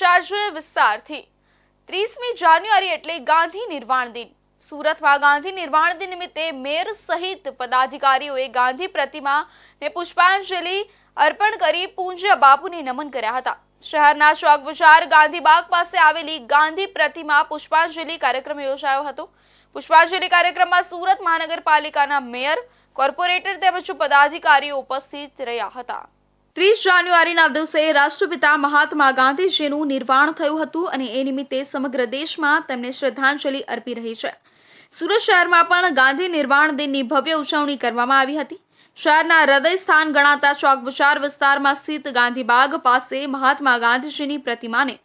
સમાચાર વિસ્તારથી ત્રીસમી જાન્યુઆરી એટલે ગાંધી નિર્વાણ દિન. સુરતમાં ગાંધી નિર્વાણ દિન નિમિત્તે મેયર સહિત પદાધિકારીઓએ ગાંધી પ્રતિમાને પુષ્પાંજલિ અર્પણ કરી પૂજ્ય બાપુને નમન કર્યા હતા. શહેરના ચોક બજાર ગાંધીબાગ પાસે આવેલી ગાંધી પ્રતિમા પુષ્પાંજલિ કાર્યક્રમ યોજાયો હતો. પુષ્પાંજલિ કાર્યક્રમમાં સુરત મહાનગરપાલિકાના મેયર, કોર્પોરેટર તેમજ પદાધિકારીઓ ઉપસ્થિત રહ્યા હતા. ત્રીસ જાન્યુઆરીના દિવસે રાષ્ટ્રપિતા મહાત્મા ગાંધીજીનું નિર્વાણ થયું હતું અને એ નિમિત્તે સમગ્ર દેશમાં તેમને શ્રદ્ધાંજલિ અર્પી રહી છે. સુરત શહેરમાં પણ ગાંધી નિર્વાણ દિનની ભવ્ય ઉજવણી કરવામાં આવી હતી. શહેરના હૃદય સ્થાન ગણાતા ચોક બજાર વિસ્તારમાં સ્થિત ગાંધીબાગ પાસે મહાત્મા ગાંધીજીની પ્રતિમાને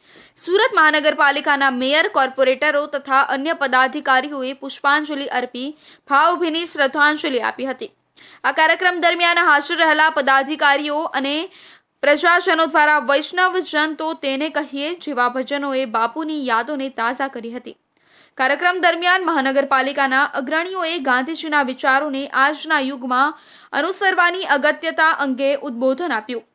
સુરત મહાનગરપાલિકાના મેયર, કોર્પોરેટરો તથા અન્ય પદાધિકારીઓએ પુષ્પાંજલિ અર્પી, ભાવભીની શ્રદ્ધાંજલિ આપી હતી. આ કાર્યક્રમ દરમિયાન હાજર રહેલા પદાધિકારીઓ અને પ્રજાજનો દ્વારા વૈષ્ણવ જનતો તેને કહીએ જેવા ભજનોએ બાપુની યાદોને તાજા કરી હતી. કાર્યક્રમ દરમિયાન મહાનગરપાલિકાના અગ્રણીઓએ ગાંધીજીના વિચારોને આજના યુગમાં અનુસરવાની અગત્યતા અંગે ઉદ્બોધન આપ્યું.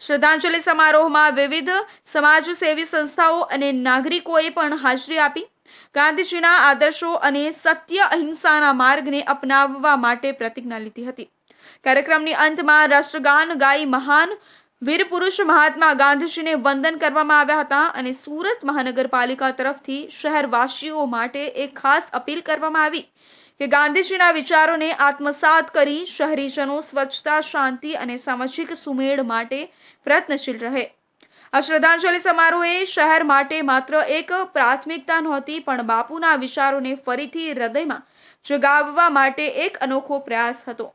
શ્રદ્ધાંજલિ સમારોહમાં વિવિધ સમાજસેવી સંસ્થાઓ અને નાગરિકોએ પણ હાજરી આપી. ગાંધીજીના આદર્શો અને સત્ય અહિંસાના માર્ગને અપનાવવા માટે પ્રતિજ્ઞા લીધી હતી. કાર્યક્રમની અંતમાં રાષ્ટ્રગાન ગાઈ મહાન વીર પુરુષ મહાત્મા ગાંધીજીને વંદન કરવામાં આવ્યા હતા અને સુરત મહાનગરપાલિકા તરફથી શહેરવાસીઓ માટે એક ખાસ અપીલ કરવામાં આવી કે ગાંધીજીના વિચારોને આત્મસાત કરી શહેરીજનો સ્વચ્છતા, શાંતિ અને સામાજિક સુમેળ માટે પ્રયત્નશીલ રહે. આ શ્રદ્ધાંજલિ સમારોહે શહેર માટે માત્ર એક પ્રાથમિકતા નહોતી, પણ બાપુના વિચારોને ફરીથી હૃદયમાં જગાવવા માટે એક અનોખો પ્રયાસ હતો.